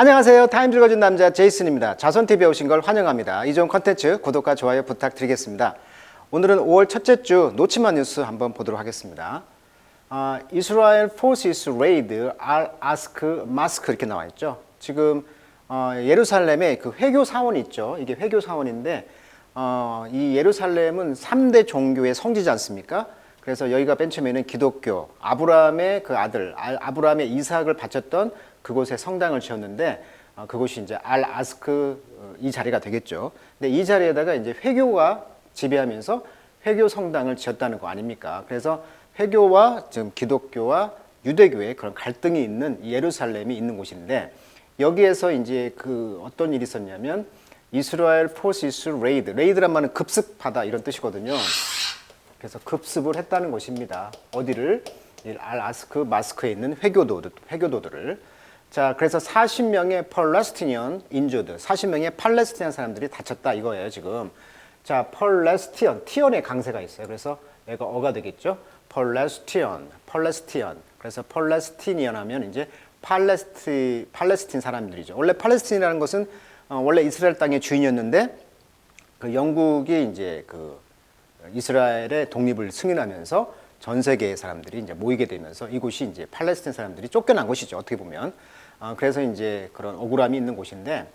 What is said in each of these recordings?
안녕하세요. 타임 즐거진 남자 제이슨입니다. 자손TV에 오신 걸 환영합니다. 이 좋은 컨텐츠 구독과 좋아요 부탁드리겠습니다. 오늘은 5월 첫째 주 놓치만 뉴스 한번 보도록 하겠습니다. 아, 이스라엘 forces raid al ask mask 이렇게 나와 있죠. 지금 어, 예루살렘에 그 회교 사원이 있죠. 이게 회교 사원인데 어, 이 예루살렘은 3대 종교의 성지지 않습니까? 그래서 여기가 맨 처음에는 기독교, 아브라함의 그 아들, 아- 아브라함의 이삭을 바쳤던 그곳에 성당을 지었는데 어, 그곳이 이제 알 아스크 어, 이 자리가 되겠죠. 근데 이 자리에다가 이제 회교가 지배하면서 회교 성당을 지었다는 거 아닙니까? 그래서 회교와 지금 기독교와 유대교의 그런 갈등이 있는 이 예루살렘이 있는 곳인데 여기에서 이제 그 어떤 일이 있었냐면 이스라엘 포시스 레이드, 레이드란 말은 급습하다 이런 뜻이거든요. 그래서 급습을 했다는 것입니다. 어디를? 이 알아스크 마스크에 있는 회교도들, 회교도들을. 자, 그래서 40명의 펄레스티니언 인주드, 40명의 팔레스티나 사람들이 다쳤다 이거예요, 지금. 자, 펄레스티언, 티언의 강세가 있어요. 그래서 얘가 어가 되겠죠? 펄레스티언, 펄레스티언. 그래서 펄레스티니언 하면 이제 팔레스티, 팔레스틴 사람들이죠. 원래 팔레스틴이라는 것은 어, 원래 이스라엘 땅의 주인이었는데 그 영국이 이제 그 이스라엘의 독립을 승인하면서 전 세계의 사람들이 이제 모이게 되면서 이곳이 이제 팔레스틴 사람들이 쫓겨난 곳이죠. 어떻게 보면. 어, 그래서 이제 그런 억울함이 있는 곳인데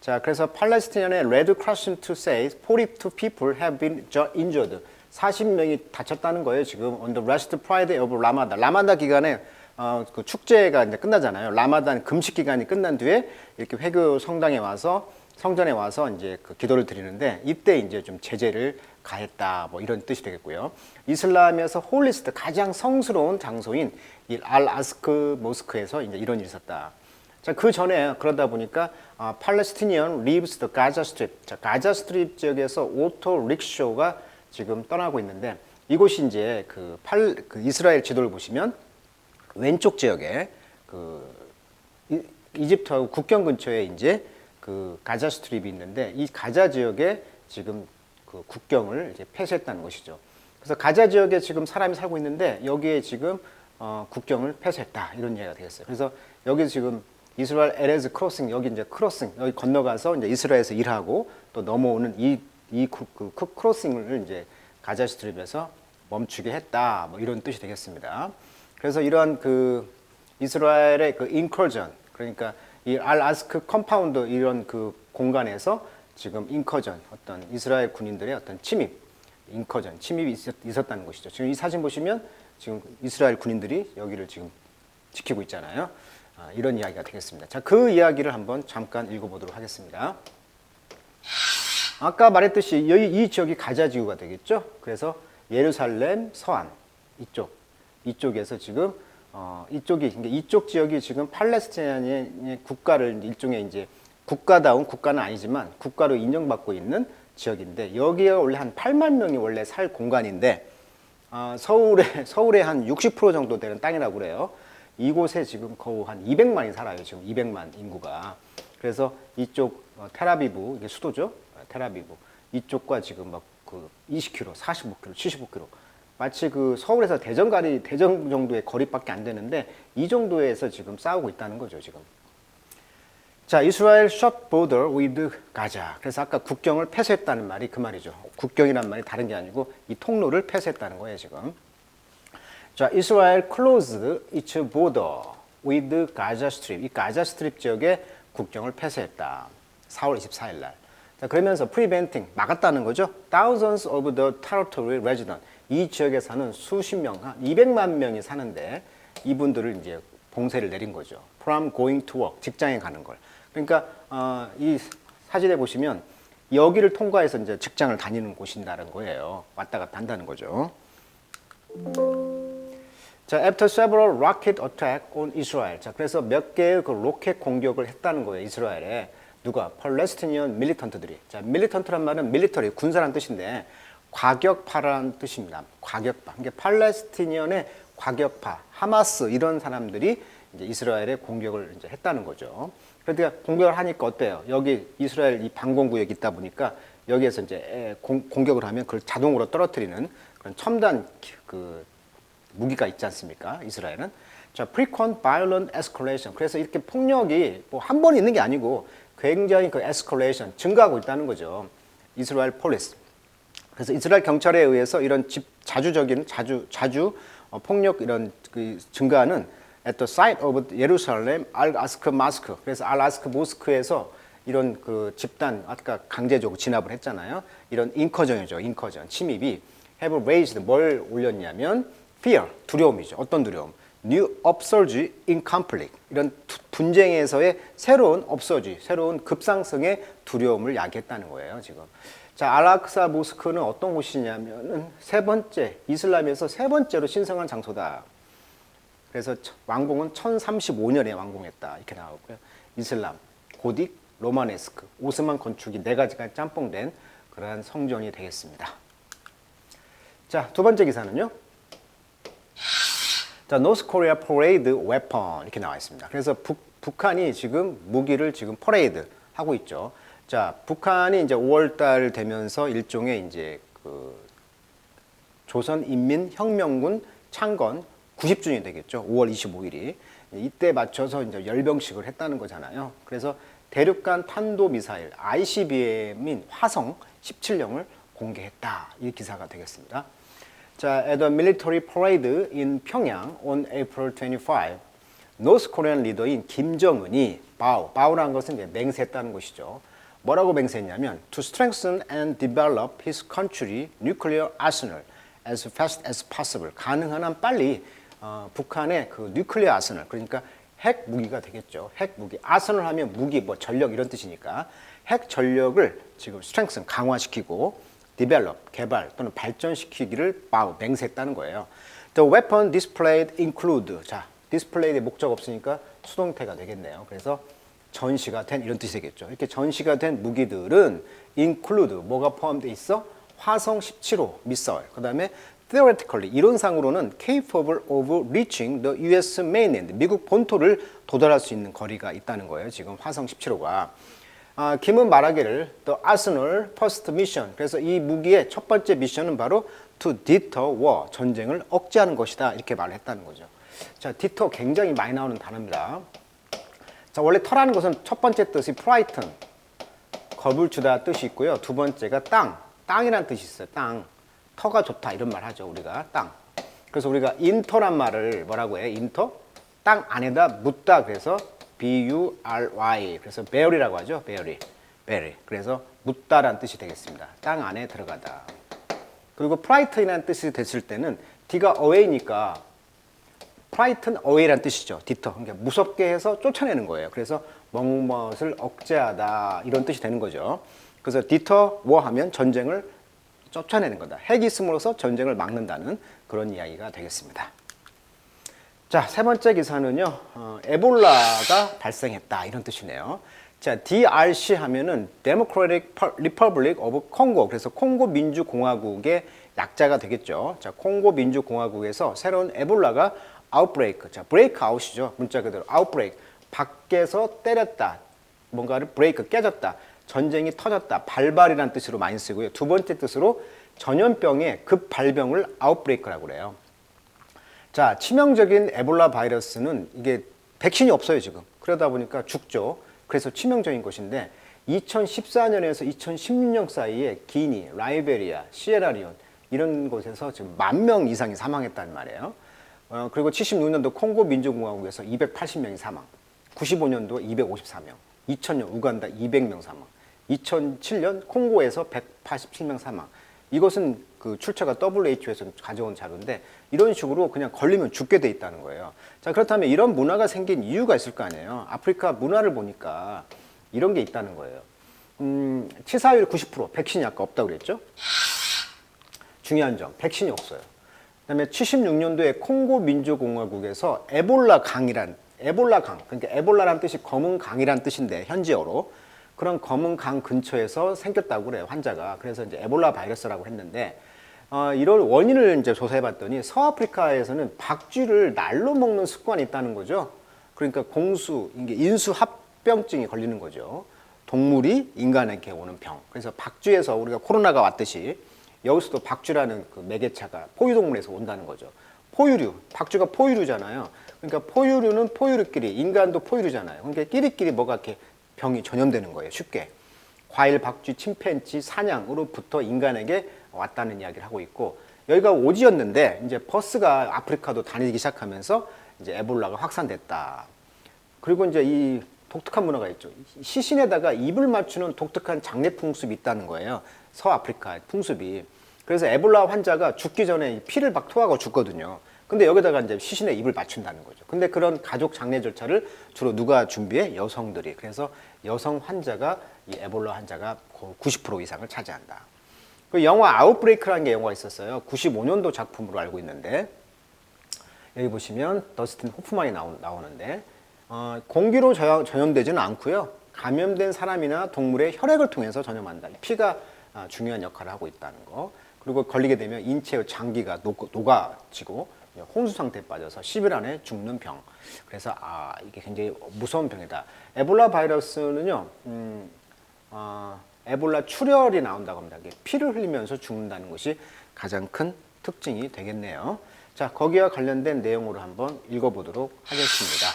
자, 그래서 팔레스티인의 Red Crescent to say 42 people have been ju- injured. 40명이 다쳤다는 거예요. 지금 on the rest Friday of Ramadan. 라마다 기간에 어, 그 축제가 이제 끝나잖아요. 라마단 금식 기간이 끝난 뒤에 이렇게 회교 성당에 와서 성전에 와서 이제 그 기도를 드리는데 이때 이제 좀 제재를 가했다 뭐 이런 뜻이 되겠고요. 이슬람에서 홀리스트 가장 성스러운 장소인 이알 아스크 모스크에서 이제 이런 일이 있었다. 자, 그 전에 그러다 보니까 아, 팔레스티니언 리브스 더 가자 스트립. 자, 가자 스트립 지역에서 오토 릭쇼가 지금 떠나고 있는데 이곳이 이제 그 팔 그 이스라엘 지도를 보시면 왼쪽 지역에 그 이- 이집트하고 국경 근처에 이제 그 가자 스트립이 있는데 이 가자 지역에 지금 그 국경을 이제 폐쇄했다는 것이죠. 그래서 가자 지역에 지금 사람이 살고 있는데 여기에 지금 어, 국경을 폐쇄했다 이런 이야기가 되겠어요. 그래서 여기 지금 이스라엘 에레즈 크로싱 여기 이제 크로싱 여기 건너가서 이제 이스라엘에서 일하고 또 넘어오는 이이 그 크로싱을 이제 가자 스트립에서 멈추게 했다 뭐 이런 뜻이 되겠습니다. 그래서 이러한 그 이스라엘의 그 인커전 그러니까 이 알 아스크 컴파운드 이런 그 공간에서 지금 인커전 어떤 이스라엘 군인들의 어떤 침입 인커전 침입이 있었, 있었 다는 것이죠. 지금 이 사진 보시면 지금 이스라엘 군인들이 여기를 지금 지키고 있잖아요. 아, 이런 이야기가 되겠습니다. 자, 그 이야기를 한번 잠깐 읽어보도록 하겠습니다. 아까 말했듯이 여기 이 지역이 가자 지구가 되겠죠. 그래서 예루살렘 서안 이쪽 이쪽에서 지금 어 이쪽이 그러니까 이쪽 지역이 지금 팔레스타인의 국가를 일종의 이제 국가다운 국가는 아니지만 국가로 인정받고 있는 지역인데 여기에 원래 한 8만 명이 원래 살 공간인데 아, 서울에 서울에 한60% 정도 되는 땅이라고 그래요. 이곳에 지금 거의 한 200만이 살아요. 지금 200만 인구가. 그래서 이쪽 어, 테라비브 이게 수도죠. 어, 테라비브 이쪽과 지금 막 그 20km, 45km, 75km 마치 그 서울에서 대전 가리 대전 정도의 거리밖에 안 되는데 이 정도에서 지금 싸우고 있다는 거죠 지금. 자, 이스라엘 shut border with 가자. 그래서 아까 국경을 폐쇄했다는 말이 그 말이죠. 국경이란 말이 다른 게 아니고 이 통로를 폐쇄했다는 거예요, 지금. 자, 이스라엘 closed its border with 가자 스트립. 이 가자 스트립 지역에 국경을 폐쇄했다. 4월 24일 날. 자, 그러면서 preventing 막았다는 거죠. thousands of the territory resident. 이 지역에 사는 수십 명, 한 200만 명이 사는데 이분들을 이제 봉쇄를 내린 거죠. from going to work. 직장에 가는 걸. 그러니까 어, 이 사진에 보시면 여기를 통과해서 이제 직장을 다니는 곳인다는 거예요. 왔다 갔다 한다는 거죠. 자, after several rocket attack on Israel. 자, 그래서 몇 개의 그 로켓 공격을 했다는 거예요, 이스라엘에. 누가? 팔레스티니언 밀리턴트들이. 자, 밀리턴트란 말은 밀리터리, 군사란 뜻인데, 과격파라는 뜻입니다. 과격파. 이게 팔레스티니언의 과격파, 하마스 이런 사람들이 이제 이스라엘에 공격을 이제 했다는 거죠. 그러니까 공격을 하니까 어때요? 여기 이스라엘 이 방공 구역이 있다 보니까 여기에서 이제 에, 공, 공격을 하면 그걸 자동으로 떨어뜨리는 그런 첨단 기- 그 무기가 있지 않습니까? 이스라엘은. 자, frequent violent escalation. 그래서 이렇게 폭력이 뭐 한 번 있는 게 아니고 굉장히 그 escalation 증가하고 있다는 거죠. 이스라엘 폴리스. 그래서 이스라엘 경찰에 의해서 이런 집 자주적인 자주 자주 어, 폭력 이런 그 증가는 at the site of 알 아스크 마스크 그래서 알 아스크 모스크에서 이런 그 집단 아까 강제적으로 진압을 했잖아요. 이런 인커전이죠. 인커전 침입이 have raised 뭘 올렸냐면 fear 두려움이죠. 어떤 두려움? new upsurge in conflict 이런 두- 분쟁에서의 새로운 upsurge 새로운 급상승의 두려움을 야기했다는 거예요. 지금 자 알락사 모스크는 어떤 곳이냐면은 세 번째 이슬람에서 세 번째로 신성한 장소다. 그래서 처- 왕궁은 1035년에 완공했다 이렇게 나오고요. 이슬람, 고딕, 로마네스크, 오스만 건축이 네 가지가 짬뽕된 그러한 성전이 되겠습니다. 자, 두 번째 기사는요. 자, 노스 코리아 퍼레이드 웨펀 이렇게 나와 있습니다. 그래서 북, 북한이 지금 무기를 지금 퍼레이드 하고 있죠. 자, 북한이 이제 5월 달 되면서 일종의 이제 그 조선 인민 혁명군 창건 90주년이 되겠죠. 5월 25일이. 이때 맞춰서 이제 열병식을 했다는 거잖아요. 그래서 대륙간 탄도 미사일 ICBM인 화성 17형을 공개했다. 이 기사가 되겠습니다. 자, at a military parade in 평양 on April 25, 노스 코리안 리더인 김정은이 바우, 바우라는 것은 이제 맹세했다는 것이죠. 뭐라고 맹세했냐면 to strengthen and develop his country nuclear arsenal as fast as possible. 가능한 한 빨리 어, 북한의 그 뉴클리어 아스널 그러니까 핵 무기가 되겠죠. 핵 무기. 아스널 하면 무기 뭐 전력 이런 뜻이니까 핵 전력을 지금 strengthen 강화시키고 develop 개발 또는 발전시키기를 바우 맹세했다는 거예요. The weapon displayed include 자 display의 목적 없으니까 수동태가 되겠네요. 그래서 전시가 된 이런 뜻이 되겠죠. 이렇게 전시가 된 무기들은 include 뭐가 포함되어 있어? 화성 17호 미사일. 그 다음에 theoretically 이론상으로는 capable of reaching the U.S. mainland 미국 본토를 도달할 수 있는 거리가 있다는 거예요. 지금 화성 17호가. 아, 김은 말하기를 the arsenal first mission. 그래서 이 무기의 첫 번째 미션은 바로 to deter war 전쟁을 억제하는 것이다 이렇게 말을 했다는 거죠. 자, deter 굉장히 많이 나오는 단어입니다. 자, 원래 터라는 것은 첫 번째 뜻이 frighten 겁을 주다 뜻이 있고요. 두 번째가 땅, 땅이란 뜻이 있어요. 땅, 터가 좋다 이런 말 하죠. 우리가 땅. 그래서 우리가 인터란 말을 뭐라고 해요? 인터? 땅 안에다 묻다 그래서 B-U-R-Y 그래서 bury라고 하죠. bury, bury. 그래서 묻다란 뜻이 되겠습니다. 땅 안에 들어가다. 그리고 frighten이라는 뜻이 됐을 때는 D가 away니까 frighten away란 뜻이죠. deter. 그러니까 무섭게 해서 쫓아내는 거예요. 그래서 먹는 것을 억제하다 이런 뜻이 되는 거죠. 그래서 deter war 하면 전쟁을 쫓아내는 거다. 핵이 있음으로써 전쟁을 막는다는 그런 이야기가 되겠습니다. 자, 세 번째 기사는요, 어, 에볼라가 발생했다. 이런 뜻이네요. 자, DRC 하면은 Democratic Republic of Congo. 그래서 콩고 민주 공화국의 약자가 되겠죠. 자, 콩고 민주 공화국에서 새로운 에볼라가 아웃브레이크. 자, 브레이크 아웃이죠. 문자 그대로 아웃브레이크. 밖에서 때렸다. 뭔가를 브레이크 깨졌다. 전쟁이 터졌다. 발발이라는 뜻으로 많이 쓰고요. 두 번째 뜻으로 전염병의 급발병을 아웃브레이크라고 그래요. 자, 치명적인 에볼라 바이러스는 이게 백신이 없어요, 지금. 그러다 보니까 죽죠. 그래서 치명적인 것인데 2014년에서 2016년 사이에 기니, 라이베리아, 시에라리온 이런 곳에서 지금 만 명 이상이 사망했다는 말이에요. 어, 그리고 76년도 콩고 민주공화국에서 280명이 사망, 95년도 254명, 2000년 우간다 200명 사망, 2007년 콩고에서 187명 사망. 이것은 그 출처가 WHO에서 가져온 자료인데 이런 식으로 그냥 걸리면 죽게 돼 있다는 거예요. 자 그렇다면 이런 문화가 생긴 이유가 있을 거 아니에요. 아프리카 문화를 보니까 이런 게 있다는 거예요. 음, 치사율 90%, 백신이 아까 없다고 그랬죠? 중요한 점, 백신이 없어요. 그다음에 76년도에 콩고 민주공화국에서 에볼라 강이란 에볼라 강, 그러니까 에볼라란 뜻이 검은 강이란 뜻인데 현지어로 그런 검은 강 근처에서 생겼다고 그래요 환자가. 그래서 이제 에볼라 바이러스라고 했는데 어, 이런 원인을 이제 조사해봤더니 서아프리카에서는 박쥐를 날로 먹는 습관이 있다는 거죠. 그러니까 공수, 이게 인수 합병증이 걸리는 거죠. 동물이 인간에게 오는 병. 그래서 박쥐에서 우리가 코로나가 왔듯이 여기서도 박쥐라는 그 매개차가 포유동물에서 온다는 거죠. 포유류, 박쥐가 포유류잖아요. 그러니까 포유류는 포유류끼리, 인간도 포유류잖아요. 그러니까 끼리끼리 뭐가 이렇게 병이 전염되는 거예요. 쉽게. 과일, 박쥐, 침팬지, 사냥으로부터 인간에게 왔다는 이야기를 하고 있고 여기가 오지였는데 이제 버스가 아프리카도 다니기 시작하면서 이제 에볼라가 확산됐다. 그리고 이제 이 독특한 문화가 있죠. 시신에다가 입을 맞추는 독특한 장례 풍습이 있다는 거예요. 서아프리카 풍습이. 그래서 에볼라 환자가 죽기 전에 이 피를 막 토하고 죽거든요. 근데 여기다가 이제 시신에 입을 맞춘다는 거죠. 근데 그런 가족 장례 절차를 주로 누가 준비해? 여성들이. 그래서 여성 환자가 이 에볼라 환자가 90% 이상을 차지한다. 그 영화 아웃브레이크라는 게 영화가 있었어요. 95년도 작품으로 알고 있는데 여기 보시면 더스틴 호프만이 나오, 나오는데 어, 공기로 전염, 전염되지는 않고요. 감염된 사람이나 동물의 혈액을 통해서 전염한다. 피가 아, 중요한 역할을 하고 있다는 거. 그리고 걸리게 되면 인체의 장기가 녹, 녹아지고 혼수 상태에 빠져서 10일 안에 죽는 병. 그래서 아 이게 굉장히 무서운 병이다. 에볼라 바이러스는요. 음, 어, 에볼라 출혈이 나온다고 합니다. 피를 흘리면서 죽는다는 것이 가장 큰 특징이 되겠네요. 자, 거기와 관련된 내용으로 한번 읽어보도록 하겠습니다.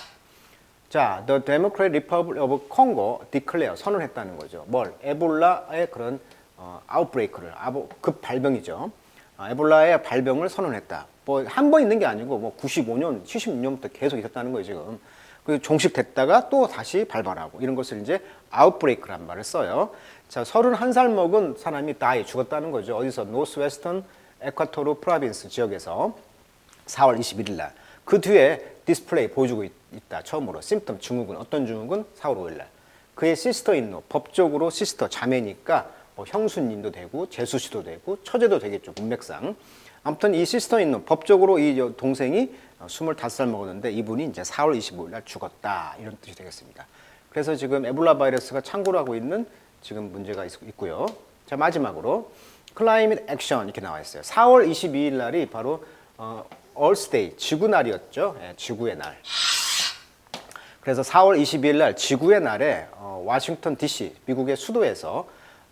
자, The Democratic Republic of Congo declare 선언했다는 거죠. 뭘? 에볼라의 그런 어, 아웃브레이크를 아보, 급 발병이죠. 아, 에볼라의 발병을 선언했다. 뭐 한 번 있는 게 아니고 뭐 95년, 76년부터 계속 있었다는 거예요 지금. 그 종식됐다가 또 다시 발발하고 이런 것을 이제 아웃브레이크란 말을 써요. 자, 31살 먹은 사람이 다이 죽었다는 거죠. 어디서 노스웨스턴 에콰토르 프라빈스 지역에서 4월 21일 날. 그 뒤에 디스플레이 보여주고 있, 다 처음으로 심텀 증후군 어떤 증후군 4월 5일 날. 그의 시스터인로 법적으로 시스터 자매니까 뭐 형수님도 되고 제수 씨도 되고 처제도 되겠죠 문맥상. 아무튼 이 시스터인로 법적으로 이 동생이 25살 먹었는데 이분이 이제 4월 25일 날 죽었다 이런 뜻이 되겠습니다. 그래서 지금 에볼라 바이러스가 창고를 하고 있는 지금 문제가 있, 있고요. 자 마지막으로 클라이밋 액션 이렇게 나와 있어요. 4월 22일 날이 바로 어, 얼스데이 지구 날이었죠. 예, 지구의 날. 그래서 4월 22일 날 지구의 날에 어, 워싱턴 DC 미국의 수도에서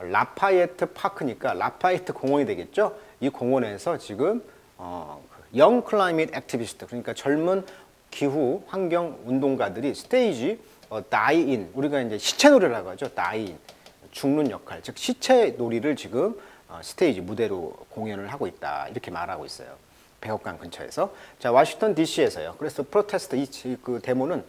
라파예트 파크니까 라파예트 공원이 되겠죠. 이 공원에서 지금 어, 영 클라이밋 액티비스트 그러니까 젊은 기후 환경 운동가들이 스테이지 어, 다이인 우리가 이제 시체 놀이라고 하죠. 다이인 죽는 역할 즉 시체 놀이를 지금 어, 스테이지 무대로 공연을 하고 있다 이렇게 말하고 있어요. 백악관 근처에서 자 워싱턴 D.C.에서요. 그래서 프로테스트 이 그 데모는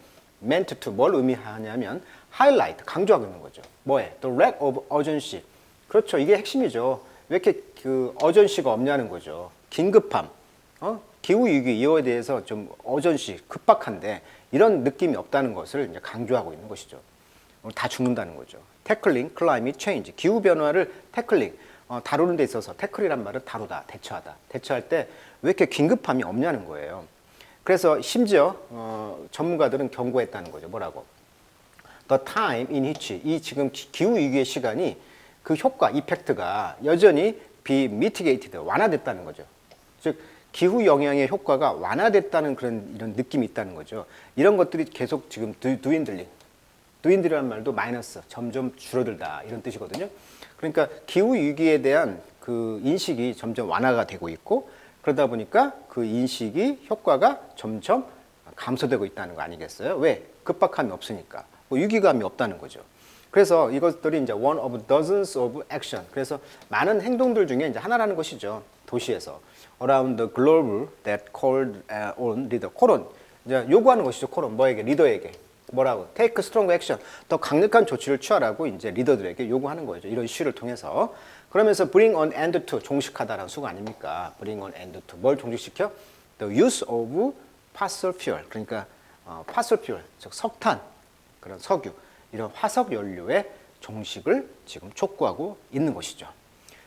meant to 뭘 의미하냐면 하이라이트 강조하고 있는 거죠. 뭐에 the lack of urgency 그렇죠. 이게 핵심이죠. 왜 이렇게 그 어전시가 없냐는 거죠. 긴급함, 어? 기후 위기 이거에 대해서 좀 어전시 급박한데 이런 느낌이 없다는 것을 이제 강조하고 있는 것이죠. 어, 다 죽는다는 거죠. 태클링, 클라이밋 체인지, 기후 변화를 태클링 어, 다루는 데 있어서 태클이란 말은 다루다, 대처하다. 대처할 때 왜 이렇게 긴급함이 없냐는 거예요. 그래서 심지어 어, 전문가들은 경고했다는 거죠. 뭐라고? The time in which 이 지금 기- 기후 위기의 시간이 그 효과, 이펙트가 여전히 be mitigated, 완화됐다는 거죠. 즉 기후 영향의 효과가 완화됐다는 그런 이런 느낌이 있다는 거죠. 이런 것들이 계속 지금 두, 두인들링, 두인들이라는 말도 마이너스, 점점 줄어들다 이런 뜻이거든요. 그러니까 기후 위기에 대한 그 인식이 점점 완화가 되고 있고 그러다 보니까 그 인식이 효과가 점점 감소되고 있다는 거 아니겠어요? 왜? 급박함이 없으니까. 뭐 위기감이 없다는 거죠. 그래서 이것들이 이제 one of dozens of action. 그래서 많은 행동들 중에 이제 하나라는 것이죠. 도시에서 around the globe that called uh, on leader. 콜온 이제 요구하는 것이죠. 콜온 뭐에게 리더에게 뭐라고 take strong action. 더 강력한 조치를 취하라고 이제 리더들에게 요구하는 거죠. 이런 이슈를 통해서 그러면서 bring an end to 종식하다라는 수가 아닙니까? bring an end to 뭘 종식시켜? The use of fossil fuel. 그러니까 어, fossil fuel 즉 석탄 그런 석유 이런 화석 연료의 종식을 지금 촉구하고 있는 것이죠.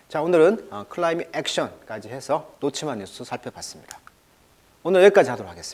자 오늘은 어, 클라이밋 액션까지 해서 놓치만 뉴스 살펴봤습니다. 오늘 여기까지 하도록 하겠습니다.